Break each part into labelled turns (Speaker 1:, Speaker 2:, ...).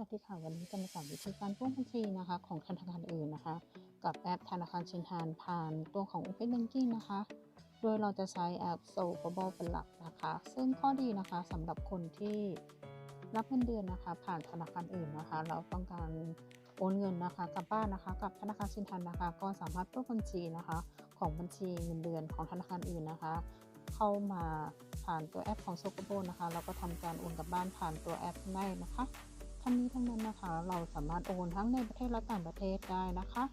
Speaker 1: วัสดีค่ะวันนี้จะมาสอนวิธีการพ่วงบัญชีนะคะ ของธนาคารอื่นนะคะ กับแอปธนาคารชินทานผ่านตัวของ Open Banking นะคะ โดยเราจะใช้แอป s o b a b l เป็นหลักนะคะ ซึ่งข้อดีนะคะสำหรับคนที่รับเงินเดือนนะคะ ผ่านธนาคารอื่นนะคะ เราต้องการโอนเงินนะคะกลับบ้านนะคะ กับธนาคารชินทานนะคะ ก็สามารถพ่วงบัญชีนะคะ ของบัญชีเงินเดือนของธนาคารอื่นนะคะ เข้ามาผ่านตัวแอปของ s o b a b l e นะคะแล้วก็ทำการโอนกลับบ้านผ่านตัวแอปได้นะคะ ทั้งนี้ทั้งนั้นนะคะ เราสามารถโอนทั้งในประเทศและต่างประเทศได้นะคะ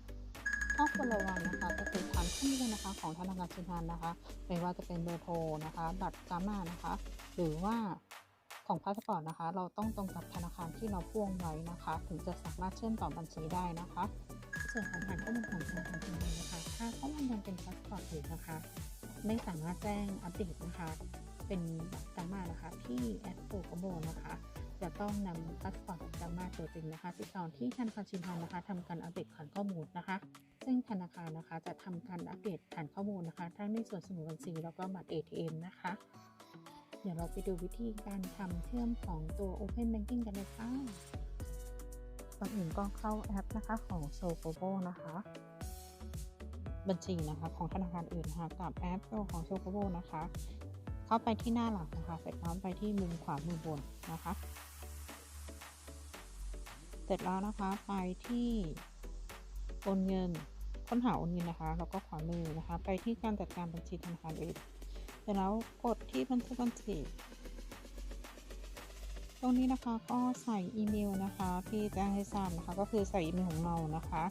Speaker 1: ข้อควรระวังนะคะก็คือฐานข้อมูลนะคะของธนาคารชินทานนะคะ ไม่ว่าจะเป็นเบอร์โทรนะคะ บัตรกามานะคะ หรือว่าของพาสปอร์ตนะคะ เราต้องตรงกับธนาคารที่เราพ่วงไว้นะคะ ถึงจะสามารถเชื่อมต่อบัญชีได้นะคะ ส่วนของฐานข้อมูลของธนาคารชินทานนะคะ ถ้าข้อมูลยังเป็นพาสปอร์ตอยู่นะคะ ไม่สามารถแจ้งอัปเดตนะคะ เป็นบัตรกามานะคะ ที่แอปโปกโบนะคะ จะต้องนำพาสปอร์ตของจามาตัวจริงนะคะ ติดต่อที่ธนาคารชินทานนะคะทำการอัปเดตฐานข้อมูลนะคะ ซึ่งธนาคารนะคะจะทำการอัปเดตฐานข้อมูลนะคะ ทั้งในส่วนสมุดบัญชีแล้วก็บัตร ATM นะคะ เดี๋ยวเราไปดูวิธีการทำเชื่อมของตัว Open Banking กันเลยค่ะก่อนอื่นก็เข้าแอปนะคะของ s o f o b o นะคะบัญชีนะคะของธนาคารอื่นนะคะกับแอปตัวของ s o f o b o นะคะ เข้าไปที่หน้าหลักนะคะเสร็จแล้วไปที่มุมขวามือบนนะคะ เสร็จแล้วนะคะไปที่โอนเงินค้นหาโอนเงินนะคะแล้วก็ขวามือนะคะ ไปที่การจัดการบัญชีธนาคารอื่นเสร็จแล้วกดที่บันทึกบัญชีตรงนี้นะคะก็ใส่อีเมลนะคะที่แจ้งให้ทราบนะคะ ก็คือใส่อีเมลของเรานะคะ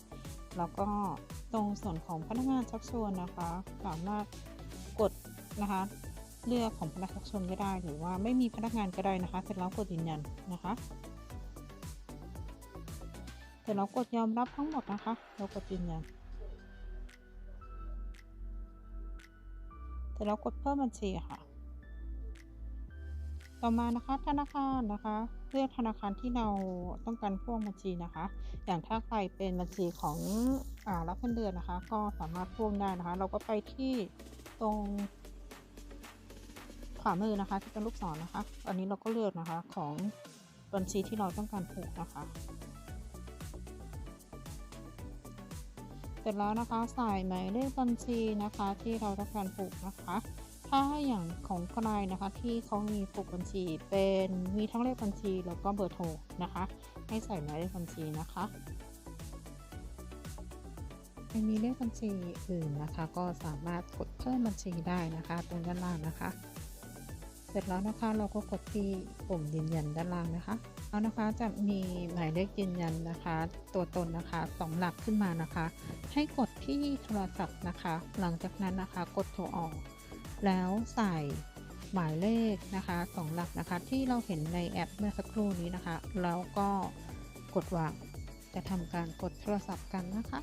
Speaker 1: แล้วก็ตรงส่วนของพนักงานชักชวนนะคะ สามารถกดนะคะ เลือกของพนักงานชักชวนก็ได้ หรือว่าไม่มีพนักงานก็ได้นะคะ เสร็จแล้วกดยืนยันนะคะเสร็จแล้วกดยอมรับทั้งหมดนะคะแล้วกดยืนยันเสร็จแล้วกดเพิ่มบัญชีค่ะ ต่อมานะคะธนาคารนะคะ เลือกธนาคารที่เราต้องการพ่วงบัญชีนะคะ อย่างถ้าใครเป็นบัญชีของอ่ารับเงินเดือนนะคะ ก็สามารถพ่วงได้นะคะ เราก็ไปที่ตรง วามือนะคะที่เป็นลูกศรนะคะ อันนี้เราก็เลือกนะคะของบัญชีที่เราต้องการผูกนะคะ เสร็จแล้วนะคะใส่หมายเลขบัญชีนะคะที่เราต้องการผูกนะคะ ถ้าอย่างของใครนะคะที่เขามีผูกบัญชีเป็นมีทั้งเลขบัญชีแล้วก็เบอร์โทรนะคะ ให้ใส่หมายเลขบัญชีนะคะม่มีเลขบัญชีอื่นนะคะ ก็สามารถกดเพิ่มบัญชีได้นะคะ ตรงด้านล่างนะคะ ร็จแล้วนะคะเราก็กดที่ปุ่มยืนยันด้านล่างนะคะแล้วนะคะจะมีหมายเลขยืนยันนะคะ ตัวตนนะคะสองหลักขึ้นมานะคะ ให้กดที่โทรศัพท์นะคะ หลังจากนั้นนะคะกดโทรออก แล้วใส่หมายเลขนะคะสองหลักนะคะ ที่เราเห็นในแอปเมื่อสักครู่นี้นะคะ แล้วก็กดวางจะทำการกดโทรศัพท์กันนะคะ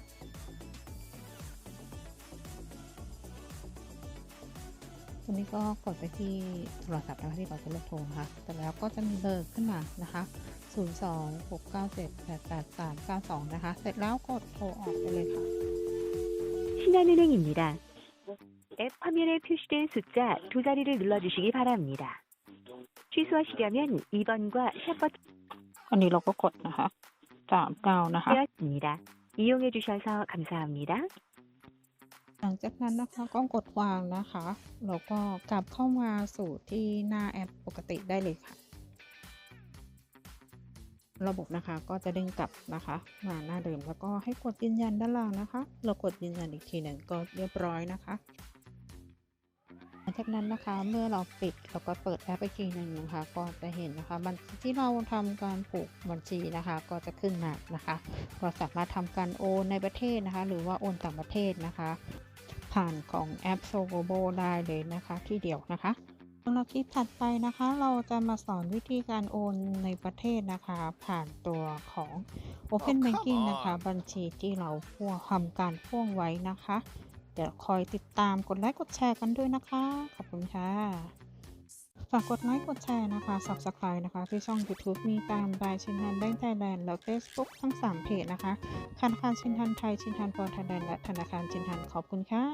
Speaker 1: ตรงนี้ก็กดไปที่โทรศัพท์นะคะที่เราจะเลือกโทรนะคะแต่แล้วก็จะมีเบอร์ขึ้นมานะคะ 02697889392 นะคะ เสร็จแล้วกดโทรออกไปเลยค่ะ
Speaker 2: 신한은행입니다. 앱 화면에 표시된 숫자 두 자리를 눌러주시기 바랍니다. 취소하시려면 2번과 샵
Speaker 1: อันนี้เราก็กดนะคะสามเก้านะคะ
Speaker 2: 버튼이었습니다. 이용해 주셔서 감사합니다.
Speaker 1: หลังจากนั้นนะคะก็กดวางนะคะแล้วก็กลับเข้ามาสู่ที่หน้าแอปปกติได้เลยค่ะ ระบบนะคะก็จะเด้งกลับนะคะมาหน้าเดิมแล้วก็ให้กดยืนยันด้านล่างนะคะ เรากดยืนยันอีกทีหนึ่งก็เรียบร้อยนะคะหลังจากนั้นนะคะเมื่อเราปิดแล้วก็เปิดแอปอีกทีหนึ่งนะคะ ก็จะเห็นนะคะบัญชีที่เราทำการผูกบัญชีนะคะ ก็จะขึ้นมานะคะ ก็สามารถทำการโอนในประเทศนะคะ หรือว่าโอนต่างประเทศนะคะ ผ่านของแอป s o b o ได้เลยนะคะที่เดียวนะคะสำหรับคลิปถัดไปนะคะ เราจะมาสอนวิธีการโอนในประเทศนะคะ ผ่านตัวของ Open
Speaker 3: Oh, come
Speaker 1: Banking นะคะ
Speaker 3: on
Speaker 1: บัญชีที่เราพ่วงทำการพ่วงไว้นะคะ เดี๋ยวคอยติดตามกดไลค์กดแชร์กันด้วยนะคะ ขอบคุณค่ะ ฝากกดไลค์กดแชร์นะคะ Subscribe นะคะ ที่ช่อง YouTube มีตามรายชินทันแบงค์ไทยแลนด์และ Facebook ทั้ง 3 เพจนะคะธนาคารชินทันไทยชินทันฟอร์ไทยแลนด์และธนาคารชินทันขอบคุณค่ะ